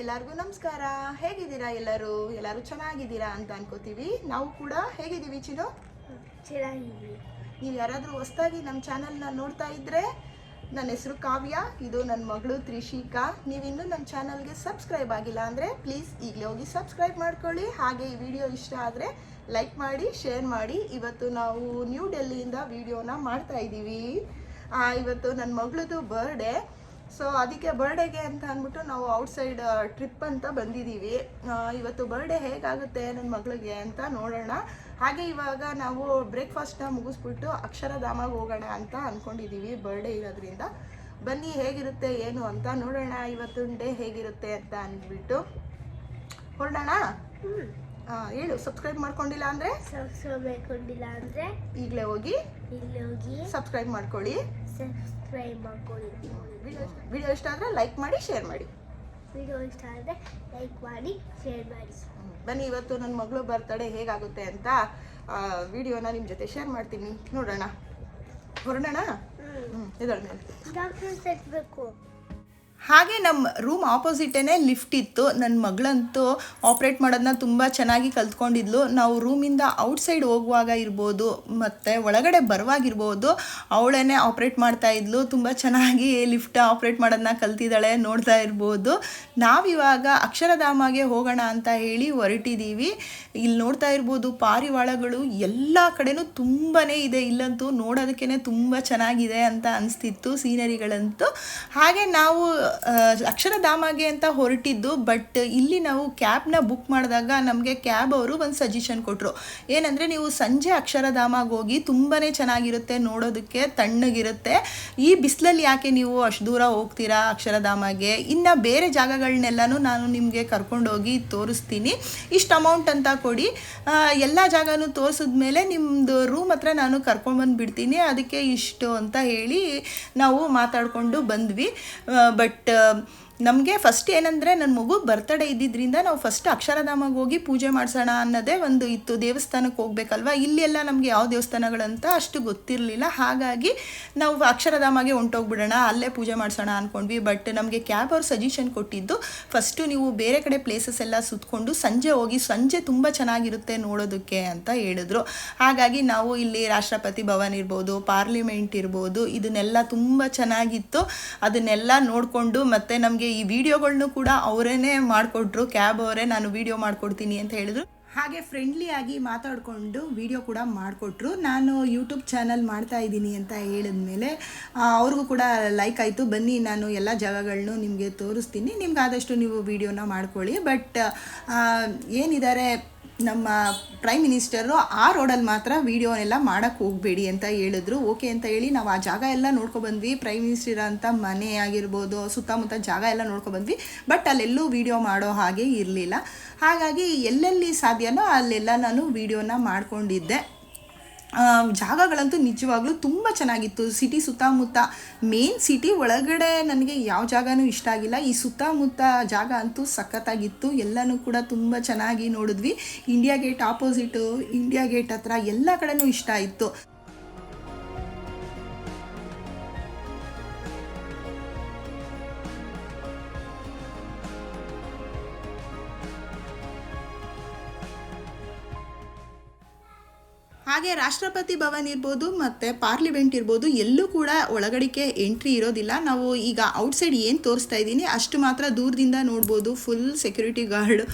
ಎಲ್ಲರಿಗೂ ನಮಸ್ಕಾರ. ಹೇಗಿದ್ದೀರಾ ಎಲ್ಲರೂ? ಎಲ್ಲರೂ ಚೆನ್ನಾಗಿದ್ದೀರಾ ಅಂತ ಅನ್ಕೋತೀವಿ. ನಾವು ಕೂಡ ಹೇಗಿದ್ದೀವಿ ಚಿನ್ನು? ಚೆನ್ನಾಗಿದ್ದೀವಿ. ನೀವು ಯಾರಾದರೂ ಹೊಸ್ದಾಗಿ ನಮ್ಮ ಚಾನಲ್ನ ನೋಡ್ತಾ ಇದ್ದರೆ ನನ್ನ ಹೆಸರು ಕಾವ್ಯ ಇದು ನನ್ನ ಮಗಳು ತ್ರಿಷಿಕಾ ನೀವಿನ್ನೂ ನಮ್ಮ ಚಾನಲ್ಗೆ ಸಬ್ಸ್ಕ್ರೈಬ್ ಆಗಿಲ್ಲ ಅಂದರೆ ಪ್ಲೀಸ್ ಈಗಲೇ ಹೋಗಿ ಸಬ್ಸ್ಕ್ರೈಬ್ ಮಾಡ್ಕೊಳ್ಳಿ. ಹಾಗೆ ಈ ವಿಡಿಯೋ ಇಷ್ಟ ಆದರೆ ಲೈಕ್ ಮಾಡಿ ಶೇರ್ ಮಾಡಿ. ಇವತ್ತು ನಾವು ನ್ಯೂ ಡೆಲ್ಲಿಯಿಂದ ವಿಡಿಯೋನ ಮಾಡ್ತಾ ಇದ್ದೀವಿ. ಇವತ್ತು ನನ್ನ ಮಗಳದು ಬರ್ಡೇ ಸೊ ಅದಕ್ಕೆ ಬರ್ಡೇಗೆ ಅಂತ ಅಂದ್ಬಿಟ್ಟು ನಾವು ಔಟ್ಸೈಡ್ ಟ್ರಿಪ್ ಅಂತ ಬಂದಿದ್ದೀವಿ. ಇವತ್ತು ಬರ್ಡೇ ಹೇಗಾಗುತ್ತೆ ನನ್ನ ಮಗಳಿಗೆ ಅಂತ ನೋಡೋಣ. ಹಾಗೆ ಇವಾಗ ನಾವು ಬ್ರೇಕ್ಫಾಸ್ಟ್ನ ಮುಗಿಸ್ಬಿಟ್ಟು ಅಕ್ಷರಧಾಮಗೆ ಹೋಗೋಣ ಅಂತ ಅಂದ್ಕೊಂಡಿದ್ದೀವಿ ಬರ್ಡೇ ಇರೋದ್ರಿಂದ. ಬನ್ನಿ ಹೇಗಿರುತ್ತೆ ಏನು ಅಂತ ನೋಡೋಣ. ಇವತ್ತು ಡೇ ಹೇಗಿರುತ್ತೆ ಅಂತ ಅಂದ್ಬಿಟ್ಟು. ಹೊರಡೋಣ? ಹೇಳು ಸಬ್ಸ್ಕ್ರೈಬ್ ಮಾಡ್ಕೊಂಡಿಲ್ಲ ಅಂದರೆ? ಸಬ್ಸ್ಕ್ರೈಬ್ ಅಂದರೆ? ಈಗಲೇ ಹೋಗಿ? ಇಲ್ಲಿ ಹೋಗಿ. ಸಬ್ಸ್ಕ್ರೈಬ್ ಮಾಡ್ಕೊಳ್ಳಿ. ಸಬ್ಸ್ಕ್ರೈಬ್ ಮಾಡ್ಕೊಳ್ಳಿ ವಿಡಿಯೋ ಇಷ್ಟ ಆದರೆ ಲೈಕ್ ಮಾಡಿ ಶೇರ್ ಮಾಡಿ. ವಿಡಿಯೋ ಇಷ್ಟ ಆದರೆ ಲೈಕ್ ಮಾಡಿ ಶೇರ್ ಮಾಡಿ. ಬನ್ನಿ ಇವತ್ತು ನನ್ನ ಮಗಳು ಬರ್ತಡೆ ಹೇಗಾಗುತ್ತೆ ಅಂತ ವಿಡಿಯೋನ ನಿಮ್ಮ ಜೊತೆ ಶೇರ್ ಮಾಡ್ತೀನಿ. ನೋಡೋಣ. ಹೊರಡೋಣ? ಹ್ಞೂ ಇದಳ ಮೇಲೆ ಡಾಕ್ಟರ್ ಸೆಟ್ಬೇಕು ಹಾಗೆ ನಮ್ಮ ರೂಮ್ ಆಪೋಸಿಟೇನೆ ಲಿಫ್ಟ್ ಇತ್ತು ನನ್ನ ಮಗಳಂತೂ ಆಪ್ರೇಟ್ ಮಾಡೋದನ್ನ ತುಂಬ ಚೆನ್ನಾಗಿ ಕಲ್ತ್ಕೊಂಡಿದ್ಲು. ನಾವು ರೂಮಿಂದ ಔಟ್ಸೈಡ್ ಹೋಗುವಾಗ ಇರ್ಬೋದು, ಮತ್ತು ಒಳಗಡೆ ಬರುವಾಗಿರ್ಬೋದು ಅವಳೇ ಆಪ್ರೇಟ್ ಮಾಡ್ತಾ ಇದ್ಲು, ತುಂಬ ಚೆನ್ನಾಗಿ ಲಿಫ್ಟ್ ಆಪ್ರೇಟ್ ಮಾಡೋದನ್ನ ಕಲ್ತಿದ್ದಾಳೆ, ನೋಡ್ತಾ ಇರ್ಬೋದು. ನಾವಿವಾಗ ಅಕ್ಷರಧಾಮಗೆ ಹೋಗೋಣ ಅಂತ ಹೇಳಿ ಹೊರಟಿದ್ದೀವಿ ಇಲ್ಲಿ ನೋಡ್ತಾ ಇರ್ಬೋದು, ಪಾರಿವಾಳಗಳು ಎಲ್ಲ ಕಡೆನೂ ತುಂಬಾ ಇದೆ. ಇಲ್ಲಂತೂ ನೋಡೋದಕ್ಕೇ ತುಂಬ ಚೆನ್ನಾಗಿದೆ ಅಂತ ಅನಿಸ್ತಿತ್ತು ಸೀನರಿಗಳಂತೂ. ಹಾಗೆ ನಾವು ಅಕ್ಷರಧಾಮಗೆ ಅಂತ ಹೊರಟಿದ್ದು ಬಟ್ ಇಲ್ಲಿ ನಾವು ಕ್ಯಾಬ್ನ ಬುಕ್ ಮಾಡಿದಾಗ ನಮಗೆ ಕ್ಯಾಬ್ ಅವರು ಒಂದು ಸಜೆಷನ್ ಕೊಟ್ಟರು ಏನಂದರೆ ನೀವು ಸಂಜೆ ಅಕ್ಷರಧಾಮಗೆ ಹೋಗಿ ತುಂಬಾ ಚೆನ್ನಾಗಿರುತ್ತೆ ನೋಡೋದಕ್ಕೆ, ತಣ್ಣಗಿರುತ್ತೆ. ಈ ಬಿಸಿಲಲ್ಲಿ ಯಾಕೆ ನೀವು ಅಷ್ಟು ದೂರ ಹೋಗ್ತೀರಾ ಅಕ್ಷರಧಾಮಗೆ ಇನ್ನು ಬೇರೆ ಜಾಗಗಳನ್ನೆಲ್ಲನೂ ನಾನು ನಿಮಗೆ ಕರ್ಕೊಂಡೋಗಿ ತೋರಿಸ್ತೀನಿ. ಇಷ್ಟು ಅಮೌಂಟ್ ಅಂತ ಕೊಡಿ. ಎಲ್ಲ ಜಾಗನೂ ತೋರಿಸಿದ್ಮೇಲೆ ನಿಮ್ಮದು ರೂಮ್ ಹತ್ರ ನಾನು ಕರ್ಕೊಂಡು ಬಿಡ್ತೀನಿ ಅದಕ್ಕೆ ಇಷ್ಟು ಅಂತ ಹೇಳಿ ನಾವು ಮಾತಾಡಿಕೊಂಡು ಬಂದ್ವಿ. ಬಟ್ the ನಮಗೆ ಫಸ್ಟ್ ಏನಂದರೆ ನನ್ನ ಮಗು ಬರ್ತಡೇ ಇದ್ದಿದ್ದರಿಂದ ನಾವು ಫಸ್ಟ್ ಅಕ್ಷರಧಾಮಗೆ ಹೋಗಿ ಪೂಜೆ ಮಾಡಿಸೋಣ ಅನ್ನೋದೇ ಒಂದು ಇತ್ತು. ದೇವಸ್ಥಾನಕ್ಕೆ ಹೋಗ್ಬೇಕಲ್ವ? ಇಲ್ಲೆಲ್ಲ ನಮಗೆ ಯಾವ ದೇವಸ್ಥಾನಗಳಂತ ಅಷ್ಟು ಗೊತ್ತಿರಲಿಲ್ಲ. ಹಾಗಾಗಿ ನಾವು ಅಕ್ಷರಧಾಮಗೆ ಹೊಂಟೋಗ್ಬಿಡೋಣ, ಅಲ್ಲೇ ಪೂಜೆ ಮಾಡಿಸೋಣ ಅಂದ್ಕೊಂಡ್ವಿ ಬಟ್ ನಮಗೆ ಕ್ಯಾಬ್ ಅವ್ರು ಸಜೆಷನ್ ಕೊಟ್ಟಿದ್ದು ಫಸ್ಟು ನೀವು ಬೇರೆ ಕಡೆ ಪ್ಲೇಸಸ್ ಎಲ್ಲ ಸುತ್ತಕೊಂಡು ಸಂಜೆ ಹೋಗಿ, ಸಂಜೆ ತುಂಬ ಚೆನ್ನಾಗಿರುತ್ತೆ ನೋಡೋದಕ್ಕೆ ಅಂತ ಹೇಳಿದ್ರು. ಹಾಗಾಗಿ ನಾವು ಇಲ್ಲಿ ರಾಷ್ಟ್ರಪತಿ ಭವನ್ ಇರ್ಬೋದು ಪಾರ್ಲಿಮೆಂಟ್ ಇರ್ಬೋದು, ಇದನ್ನೆಲ್ಲ ತುಂಬ ಚೆನ್ನಾಗಿತ್ತು. ಅದನ್ನೆಲ್ಲ ನೋಡಿಕೊಂಡು ಮತ್ತು ನಮಗೆ ಈ ವಿಡಿಯೋಗಳ್ನು ಕೂಡ ಅವರೇನೆ ಮಾಡಿಕೊಟ್ರು, ಕ್ಯಾಬ್ ಅವರೇ ನಾನು ವಿಡಿಯೋ ಮಾಡಿಕೊಡ್ತೀನಿ ಅಂತ ಹೇಳಿದ್ರು. ಹಾಗೆ ಫ್ರೆಂಡ್ಲಿ ಆಗಿ ಮಾತಾಡಿಕೊಂಡು ವಿಡಿಯೋ ಕೂಡ ಮಾಡಿಕೊಟ್ರು. ನಾನು ಯೂಟ್ಯೂಬ್ ಚಾನಲ್ ಮಾಡ್ತಾ ಇದ್ದೀನಿ ಅಂತ ಹೇಳಿದ್ಮೇಲೆ ಮೇಲೆ ಅವ್ರಿಗೂ ಕೂಡ ಲೈಕ್ ಆಯಿತು. ಬನ್ನಿ, ನಾನು ಎಲ್ಲ ಜಾಗಗಳನ್ನು ನಿಮಗೆ ತೋರಿಸ್ತೀನಿ. ನಿಮ್ಗೆ ಆದಷ್ಟು ನೀವು ವಿಡಿಯೋನ ಮಾಡ್ಕೊಳ್ಳಿ. ಬಟ್ ಏನಿದ್ದಾರೆ ನಮ್ಮ ಪ್ರೈಮ್ ಮಿನಿಸ್ಟರು ಆ ರೋಡಲ್ಲಿ ಮಾತ್ರ ವೀಡಿಯೋನೆಲ್ಲ ಮಾಡೋಕ್ಕೆ ಹೋಗಬೇಡಿ ಅಂತ ಹೇಳಿದ್ರು. ಓಕೆ ಅಂತ ಹೇಳಿ ನಾವು ಆ ಜಾಗ ಎಲ್ಲ ನೋಡ್ಕೊಬಂದ್ವಿ ಪ್ರೈಮ್ ಮಿನಿಸ್ಟರ್ ಅಂತ ಮನೆ ಆಗಿರ್ಬೋದು, ಸುತ್ತಮುತ್ತ ಜಾಗ ಎಲ್ಲ ನೋಡ್ಕೊಬಂದ್ವಿ ಬಟ್ ಅಲ್ಲೆಲ್ಲೂ ವೀಡಿಯೋ ಮಾಡೋ ಹಾಗೆ ಇರಲಿಲ್ಲ. ಹಾಗಾಗಿ ಎಲ್ಲೆಲ್ಲಿ ಸಾಧ್ಯನೋ ಅಲ್ಲೆಲ್ಲ ನಾನು ವೀಡಿಯೋನ ಮಾಡ್ಕೊಂಡಿದ್ದೆ. ಜಾಗಗಳಂತೂ ನಿಜವಾಗ್ಲೂ ತುಂಬ ಚೆನ್ನಾಗಿತ್ತು. ಸಿಟಿ ಸುತ್ತಮುತ್ತ ಮೇನ್ ಸಿಟಿ ಒಳಗಡೆ ನನಗೆ ಯಾವ ಜಾಗನೂ ಇಷ್ಟ ಆಗಿಲ್ಲ. ಈ ಸುತ್ತಮುತ್ತ ಜಾಗ ಅಂತೂ ಸಖತ್ತಾಗಿತ್ತು. ಎಲ್ಲನೂ ಕೂಡ ತುಂಬ ಚೆನ್ನಾಗಿ ನೋಡಿದ್ವಿ. India gate opposite India gate ಹತ್ರ ಎಲ್ಲ ಕಡೆನೂ ಇಷ್ಟ ಆಯಿತು. ಹಾಗೆ ರಾಷ್ಟ್ರಪತಿ ಭವನ್ ಇರ್ಬೋದು ಮತ್ತು ಪಾರ್ಲಿಮೆಂಟ್ ಇರ್ಬೋದು, ಎಲ್ಲೂ ಕೂಡ ಒಳಗಡಿಕೆ ಎಂಟ್ರಿ ಇರೋದಿಲ್ಲ. ನಾವು ಈಗ ಔಟ್ಸೈಡ್ ಏನು ತೋರಿಸ್ತಾ ಇದ್ದೀನಿ, ಅಷ್ಟು ಮಾತ್ರ ದೂರದಿಂದ ನೋಡ್ಬೋದು. ಫುಲ್ ಸೆಕ್ಯೂರಿಟಿ ಗಾರ್ಡ್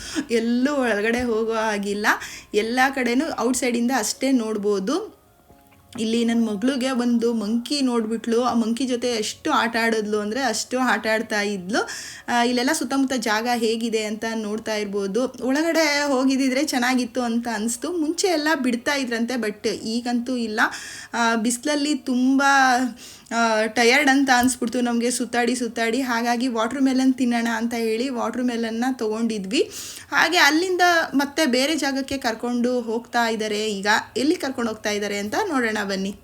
ಎಲ್ಲೂ ಒಳಗಡೆ ಹೋಗೋ ಹಾಗಿಲ್ಲ. ಎಲ್ಲ ಕಡೆನೂ ಔಟ್ಸೈಡಿಂದ ಅಷ್ಟೇ ನೋಡ್ಬೋದು. ಇಲ್ಲಿ ನನ್ನ ಮಗಳಿಗೆ ಒಂದು ಮಂಕಿ ನೋಡ್ಬಿಟ್ಲು. ಆ ಮಂಕಿ ಜೊತೆ ಎಷ್ಟು ಆಟ ಆಡಿದ್ಲು ಅಂದರೆ ಅಷ್ಟು ಆಟ ಆಡ್ತಾ ಇದ್ಲು. ಇಲ್ಲೆಲ್ಲ ಸುತ್ತಮುತ್ತ ಜಾಗ ಹೇಗಿದೆ ಅಂತ ನೋಡ್ತಾ ಇರ್ಬೋದು. ಒಳಗಡೆ ಹೋಗಿದ್ದಿದ್ರೆ ಚೆನ್ನಾಗಿತ್ತು ಅಂತ ಅನಿಸ್ತು. ಮುಂಚೆ ಎಲ್ಲ ಬಿಡ್ತಾ ಇದ್ರಂತೆ, ಬಟ್ ಈಗಂತೂ ಇಲ್ಲ. ಬಿಸಿಲಲ್ಲಿ ತುಂಬ ಟಯರ್ಡ್ ಅಂತ ಅನಿಸ್ಬಿಡ್ತು. ನಮಗೆ ಸುತ್ತಾಡಿ ಸುತ್ತಾಡಿ, ಹಾಗಾಗಿ ವಾಟ್ರ್ ಮೆಲನ್ ತಿನ್ನೋಣ ಅಂತ ಹೇಳಿ ವಾಟ್ರ್ ಮೆಲನ್ನ ತೊಗೊಂಡಿದ್ವಿ. ಹಾಗೆ ಅಲ್ಲಿಂದ ಮತ್ತೆ ಬೇರೆ ಜಾಗಕ್ಕೆ ಕರ್ಕೊಂಡು ಹೋಗ್ತಾ ಇದ್ದಾರೆ ಈಗ ಎಲ್ಲಿ ಕರ್ಕೊಂಡು ಹೋಗ್ತಾ ಇದ್ದಾರೆ ಅಂತ ನೋಡೋಣ ಬನ್ನಿ.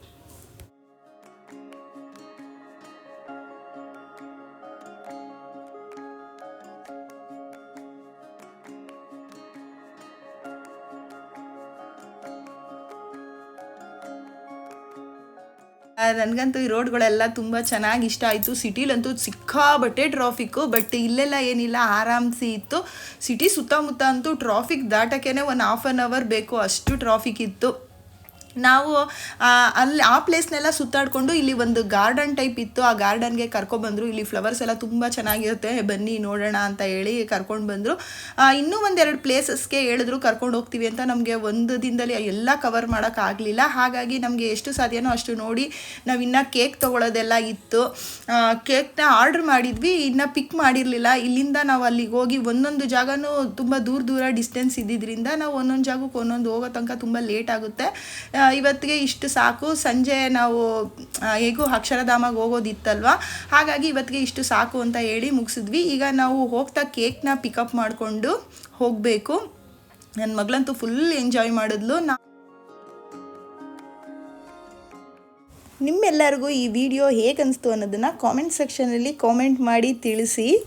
ನನಗಂತೂ ಈ ರೋಡ್ಗಳೆಲ್ಲ ತುಂಬ ಚೆನ್ನಾಗಿ ಇಷ್ಟ ಆಯಿತು. ಸಿಟಿಲಂತೂ ಸಿಕ್ಕಾಬಟ್ಟೆ ಟ್ರಾಫಿಕ್ಕು ಬಟ್ ಇಲ್ಲೆಲ್ಲ ಏನಿಲ್ಲ, ಆರಾಮ್ಸಿ ಇತ್ತು. ಸಿಟಿ ಸುತ್ತಮುತ್ತ ಅಂತೂ ಟ್ರಾಫಿಕ್ ದಾಟಕ್ಕೇ ಒಂದು ಹಾಫ್ ಆನ್ ಅವರ್ ಬೇಕು, ಅಷ್ಟು ಟ್ರಾಫಿಕ್ ಇತ್ತು. ನಾವು ಅಲ್ಲಿ ಆ ಪ್ಲೇಸ್ನೆಲ್ಲ ಸುತ್ತಾಡಿಕೊಂಡು ಇಲ್ಲಿ ಒಂದು ಗಾರ್ಡನ್ ಟೈಪ್ ಇತ್ತು. ಆ ಗಾರ್ಡನ್ಗೆ ಕರ್ಕೊಬಂದರು ಇಲ್ಲಿ ಫ್ಲವರ್ಸ್ ಎಲ್ಲ ತುಂಬ ಚೆನ್ನಾಗಿರುತ್ತೆ. ಬನ್ನಿ, ನೋಡೋಣ ಅಂತ ಹೇಳಿ ಕರ್ಕೊಂಡು ಬಂದರು. ಇನ್ನೂ ಒಂದೆರಡು ಪ್ಲೇಸಸ್ಗೆ ಹೇಳಿದ್ರು, ಕರ್ಕೊಂಡು ಹೋಗ್ತೀವಿ ಅಂತ. ನಮಗೆ ಒಂದು ದಿನದಲ್ಲಿ ಎಲ್ಲ ಕವರ್ ಮಾಡೋಕ್ಕಾಗಲಿಲ್ಲ ಹಾಗಾಗಿ ನಮಗೆ ಎಷ್ಟು ಸಾಧ್ಯನೋ ಅಷ್ಟು ನೋಡಿ ನಾವು ಇನ್ನೂ ಕೇಕ್ ತೊಗೊಳೋದೆಲ್ಲ ಇತ್ತು. ಕೇಕ್ನ ಆರ್ಡ್ರ್ ಮಾಡಿದ್ವಿ. ಇನ್ನು ಪಿಕ್ ಮಾಡಿರಲಿಲ್ಲ. ಇಲ್ಲಿಂದ ನಾವು ಅಲ್ಲಿಗೆ ಹೋಗಿ ಒಂದೊಂದು ಜಾಗನೂ ತುಂಬ ದೂರ ದೂರ ಡಿಸ್ಟೆನ್ಸ್ ಇದ್ದಿದ್ದರಿಂದ ನಾವು ಒಂದೊಂದು ಜಾಗಕ್ಕೆ ಒಂದೊಂದು ಹೋಗೋ ತನಕ ತುಂಬ ಲೇಟ್ ಆಗುತ್ತೆ. ಇವತ್ತಿಗೆ ಇಷ್ಟು ಸಾಕು. ಸಂಜೆ ನಾವು ಹೇಗೂ ಅಕ್ಷರಧಾಮಗೆ ಹೋಗೋದಿತ್ತಲ್ವಾ? ಹಾಗಾಗಿ ಇವತ್ತಿಗೆ ಇಷ್ಟು ಸಾಕು ಅಂತ ಹೇಳಿ ಮುಗಿಸಿದ್ವಿ. ಈಗ ನಾವು ಹೋಗ್ತಾ ಕೇಕ್ನ ಪಿಕಪ್ ಮಾಡಿಕೊಂಡು ಹೋಗಬೇಕು. ನನ್ನ ಮಗಳಂತೂ ಫುಲ್ ಎಂಜಾಯ್ ಮಾಡಿದ್ಲು. ನಾ ನಿಮ್ಮೆಲ್ಲರಿಗೂ ಈ ವಿಡಿಯೋ ಹೇಗೆ ಅನಿಸ್ತು ಅನ್ನೋದನ್ನು ಕಾಮೆಂಟ್ ಸೆಕ್ಷನಲ್ಲಿ ಕಾಮೆಂಟ್ ಮಾಡಿ ತಿಳಿಸಿ.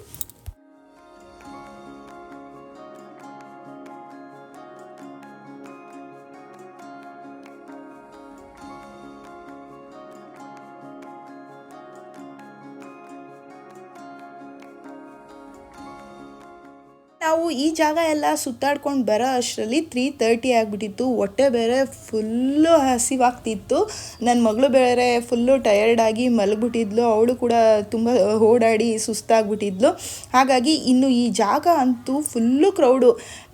ನಾವು ಈ ಜಾಗ ಎಲ್ಲ ಸುತ್ತಾಡ್ಕೊಂಡು ಬರೋ ಅಷ್ಟರಲ್ಲಿ ತ್ರೀ ತರ್ಟಿ ಆಗಿಬಿಟ್ಟಿತ್ತು. ಹೊಟ್ಟೆ ಬೇರೆ ಫುಲ್ಲು ಹಸಿವಾಗ್ತಿತ್ತು. ನನ್ನ ಮಗಳು ಬೇರೆ ಫುಲ್ಲು ಟಯರ್ಡಾಗಿ ಮಲಗಿಬಿಟ್ಟಿದ್ಲು. ಅವಳು ಕೂಡ ತುಂಬ ಓಡಾಡಿ ಸುಸ್ತಾಗ್ಬಿಟ್ಟಿದ್ಲು. ಹಾಗಾಗಿ ಇನ್ನು ಈ ಜಾಗ ಅಂತೂ ಫುಲ್ಲು ಕ್ರೌಡು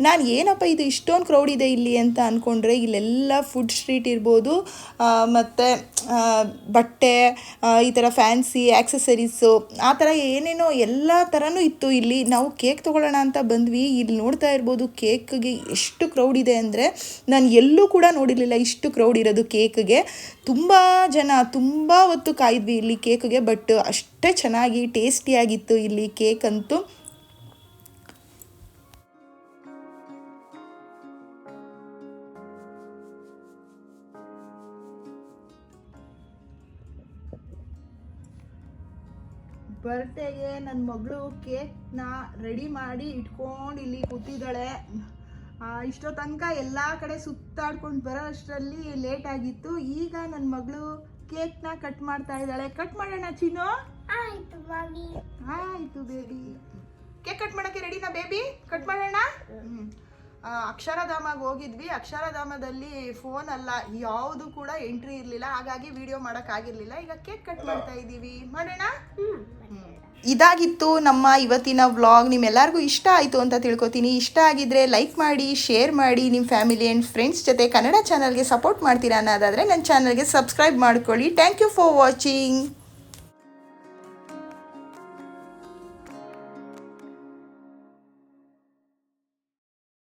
ನಾನು ಏನಪ್ಪ ಇದು ಇಷ್ಟೊಂದು ಕ್ರೌಡ್ ಇದೆ ಇಲ್ಲಿ ಅಂತ ಅಂದ್ಕೊಂಡ್ರೆ ಇಲ್ಲೆಲ್ಲ ಫುಡ್ ಸ್ಟ್ರೀಟ್ ಇರ್ಬೋದು ಮತ್ತು ಬಟ್ಟೆ ಈ ಥರ ಫ್ಯಾನ್ಸಿ ಆ್ಯಕ್ಸೆಸರೀಸು ಆ ಥರ ಏನೇನೋ ಎಲ್ಲ ಥರನೂ ಇತ್ತು. ಇಲ್ಲಿ ನಾವು ಕೇಕ್ ತೊಗೊಳ್ಳೋಣ ಅಂತ ಬಂದ್ವಿ. ಇಲ್ಲಿ ನೋಡ್ತಾ ಇರ್ಬೋದು ಕೇಕ್ಗೆ ಎಷ್ಟು ಕ್ರೌಡ್ ಇದೆ ಅಂದರೆ ನಾನು ಎಲ್ಲೂ ಕೂಡ ನೋಡಿರಲಿಲ್ಲ ಇಷ್ಟು ಕ್ರೌಡ್ ಇರೋದು ಕೇಕ್ಗೆ ತುಂಬ ಜನ, ತುಂಬ ಹೊತ್ತು ಕಾಯಿದ್ವಿ ಇಲ್ಲಿ ಕೇಕ್ಗೆ ಬಟ್ ಅಷ್ಟೇ ಚೆನ್ನಾಗಿ ಟೇಸ್ಟಿಯಾಗಿತ್ತು ಇಲ್ಲಿ ಕೇಕ್ ಅಂತೂ. ಬರ್ತ್ಡೇಗೆ ನನ್ನ ಮಗಳು ಕೇಕ್ನ ರೆಡಿ ಮಾಡಿ ಇಟ್ಕೊಂಡು ಇಲ್ಲಿ ಕೂತಿದ್ದಾಳೆ. ಇಷ್ಟೋ ತನಕ ಎಲ್ಲ ಕಡೆ ಸುತ್ತಾಡ್ಕೊಂಡು ಬರೋ ಅಷ್ಟರಲ್ಲಿ ಲೇಟ್ ಆಗಿತ್ತು. ಈಗ ನನ್ನ ಮಗಳು ಕೇಕ್ನ ಕಟ್ ಮಾಡ್ತಾ ಇದ್ದಾಳೆ. ಕಟ್ ಮಾಡೋಣ ಚಿನ್ನು? ಆಯ್ತು ಬೇಬಿ. ಕೇಕ್ ಕಟ್ ಮಾಡೋಕ್ಕೆ ರೆಡಿನಾ ಬೇಬಿ ಕಟ್ ಮಾಡೋಣ? ಅಕ್ಷರಧಾಮಗೆ ಹೋಗಿದ್ವಿ. ಅಕ್ಷರಧಾಮದಲ್ಲಿ ಫೋನ್ ಅಲ್ಲ ಯಾವುದು ಕೂಡ ಎಂಟ್ರಿ ಇರಲಿಲ್ಲ. ಹಾಗಾಗಿ ವಿಡಿಯೋ ಮಾಡೋಕ್ಕಾಗಿರಲಿಲ್ಲ. ಈಗ ಕೇಕ್ ಕಟ್ ಮಾಡ್ತಾ ಇದ್ದೀವಿ. ಮಾಡೋಣ? ಇದಾಗಿತ್ತು ನಮ್ಮ ಇವತ್ತಿನ ವ್ಲಾಗ್ ನಿಮ್ಮೆಲ್ಲರಿಗೂ ಇಷ್ಟ ಆಯಿತು ಅಂತ ತಿಳ್ಕೊತೀನಿ. ಇಷ್ಟ ಆಗಿದ್ರೆ ಲೈಕ್ ಮಾಡಿ ಶೇರ್ ಮಾಡಿ ನಿಮ್ಮ ಫ್ಯಾಮಿಲಿ ಆ್ಯಂಡ್ ಫ್ರೆಂಡ್ಸ್ ಜೊತೆ ಕನ್ನಡ ಚಾನಲ್ಗೆ ಸಪೋರ್ಟ್ ಮಾಡ್ತೀರಾ ಅನ್ನೋದಾದರೆ ನನ್ನ ಚಾನಲ್ಗೆ ಸಬ್ಸ್ಕ್ರೈಬ್ ಮಾಡ್ಕೊಳ್ಳಿ. Thank you for watching